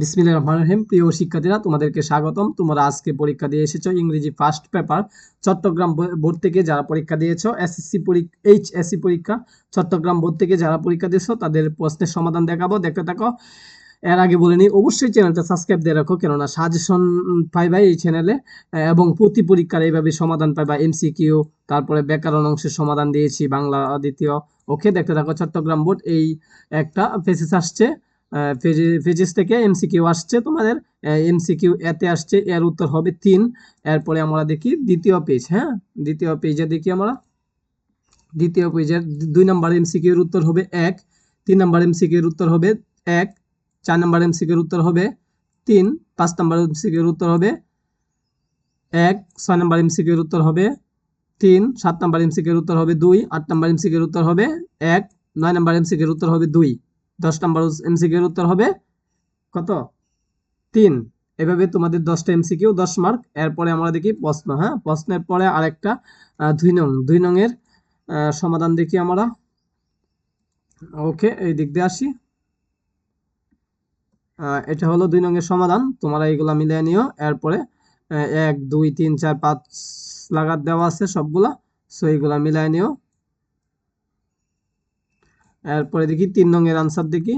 বিসমিল্লাহ রহমান রহিম। প্রিয় শিক্ষার্থীরা, তোমাদেরকে স্বাগতম। তোমরা আজকে পরীক্ষা দিয়ে এসেছ ইংরেজি ফার্স্ট পেপার, চট্টগ্রাম বোর্ড থেকে যারা পরীক্ষা দিয়েছ এসএসসি পরীক্ষা এইচএসসি পরীক্ষা, চট্টগ্রাম বোর্ড থেকে যারা পরীক্ষা দিয়েছ, তাদের প্রশ্নের সমাধান দেখাবো। দেখতে থাকো। এর আগে বলে নিই, অবশ্যই চ্যানেলটা সাবস্ক্রাইব দিয়ে রাখো, কেননা সাজেশন পাইবা এই চ্যানেলে এবং প্রতি পরীক্ষার এইভাবে সমাধান পাইবা এমসিকিউ তারপরে ব্যাকরণ অংশের সমাধান দিয়েছি, বাংলা দ্বিতীয়। ওকে দেখতে থাকো, চট্টগ্রাম বোর্ড এই একটা পেসেস আসছে। পেজেস থেকে এমসিকিউ আসছে তোমাদের এমসিকিউ এতে আসছে এর উত্তর হবে তিন এরপরে আমরা দেখি দ্বিতীয় পেজ হ্যাঁ দ্বিতীয় পেজে দেখি আমরা দ্বিতীয় পেজের দুই নম্বর এমসিকিউর উত্তর হবে এক তিন নম্বর এমসিকিউর উত্তর হবে এক চার নম্বর এমসিকিউর উত্তর হবে তিন পাঁচ নম্বর এমসিকিউর উত্তর হবে এক ছয় নম্বর এমসিকিউর উত্তর হবে তিন সাত নম্বর এমসিকিউর উত্তর হবে দুই আট নম্বর এমসিকিউর উত্তর হবে এক নয় নম্বর এমসিকিউর উত্তর হবে দুই দশ নম্বর এমসিকিউর উত্তর হবে কত? তিন। এভাবে তোমাদের দশটা এমসিকিউ দশ মার্ক। এরপরে আমরা দেখি প্রশ্ন হ্যাঁ? প্রশ্নের পরে আরেকটা দুই নং। দুই নং এর আহ, সমাধান দেখি আমরা। ওকে এই দিক দিয়ে আসি। এটা হলো দুই নং এর সমাধান। তোমরা এইগুলা মিলিয়ে নিও। এরপরে এক দুই তিন চার পাঁচ লাগাত দেওয়া আছে সবগুলা। সো এইগুলা মিলিয়ে নিও। এরপরে দেখি তিন নং এর আনসার দেখি।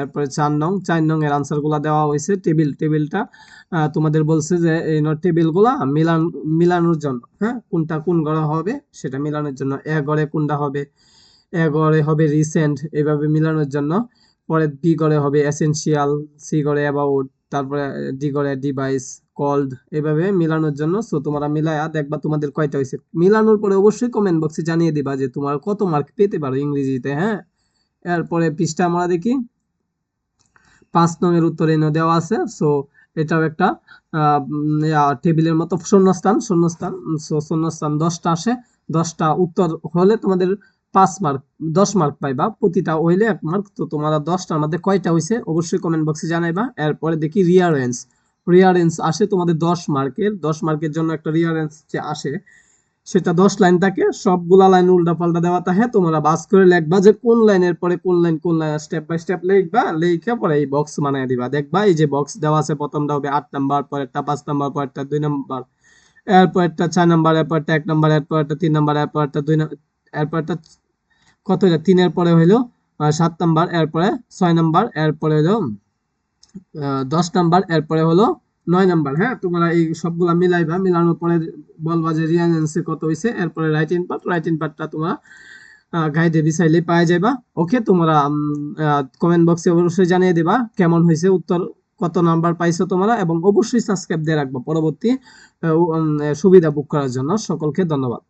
এরপরে চার নং চার নং এর আনসারগুলা দেওয়া হয়েছে টেবিল টেবিলটা তোমাদের বলছে যে, এই টেবিলগুলা মিলান, মিলানোর জন্য হ্যাঁ? কোনটা কোন ঘরে হবে সেটা মিলানোর জন্য, এ ঘরে কোনটা হবে? এ ঘরে হবে রিসেন্ট এভাবে মিলানোর জন্য। পরে বি ঘরে হবে এসেনশিয়াল সি ঘরে অ্যাবাউট তারপরে ডি ঘরে ডিভাইস কল্ড এভাবে মিলানোর জন্য। সো তোমরা মিলায়া দেখবা তোমাদের কয়টা হয়েছে। মিলানোর পরে অবশ্যই কমেন্ট বক্সে জানিয়ে দিবা যে তোমার কত মার্ক পেতে পারো ইংরেজিতে হ্যাঁ? এরপরে পৃষ্ঠা আমরা দেখি। পাঁচ নংয়ের উত্তর এনে দেওয়া আছে। সো এটাও একটা টেবিলের মতো শূন্যস্থান শূন্যস্থান, সো, শূন্যস্থান দশটা আসে। দশটা উত্তর হলে তোমাদের পাঁচ মার্ক দশ মার্ক পাইবা। প্রতিটা হইলে এক মার্ক তো তোমরা দশটার মধ্যে কয়টা হয়েছে অবশ্যই কমেন্ট বক্সে জানাইবা। এরপরে দেখি রিয়ারেন্স রিয়ারেন্স আসে তোমাদের দশ মার্কের দশ মার্কের জন্য একটা রিয়ারেন্স যে আসে সেটা দশ লাইন থাকে সবগুলা লাইন উল্টা পাল্টা দেওয়া থাকে। তোমরা বাস করে লিখবা যে কোন লাইনের পরে কোন লাইন কোন লাইন স্টেপ বাই স্টেপ লিখবা লিখে পরে এই বক্স বানিয়ে দিবা। দেখবা এই যে বক্স দেওয়া আছে প্রথমটা হবে আট নাম্বার পরেরটা পাঁচ নাম্বার পরেরটা দুই নাম্বার এরপরটা চার নাম্বার এরপরটা এক নাম্বার এরপরটা তিন নাম্বার এরপরটা দুই নাম্বার এরপরটা কত এটা তিনের পরে হইল সাত নাম্বার এরপরে ছয় নাম্বার এরপরে আহ, দশ নাম্বার এরপরে হলো নয় নাম্বার হ্যাঁ? তোমরা এই সবগুলা মিলাইবা, মিলানোর পরে বলবা যে রিয়ানেন্সে কত হয়েছে এরপরে right in part right in পার্টটা তোমরা গাইডে বিচাইলে পাওয়া যাবা ওকে তোমরা কমেন্ট বক্সে অবশ্যই জানিয়ে দেবা কেমন হয়েছে উত্তর কত নাম্বার পাইছো তোমরা, এবং অবশ্যই সাবস্ক্রাইব দিয়ে রাখবা পরবর্তী সুবিধা বুক করার জন্য। সকলকে ধন্যবাদ।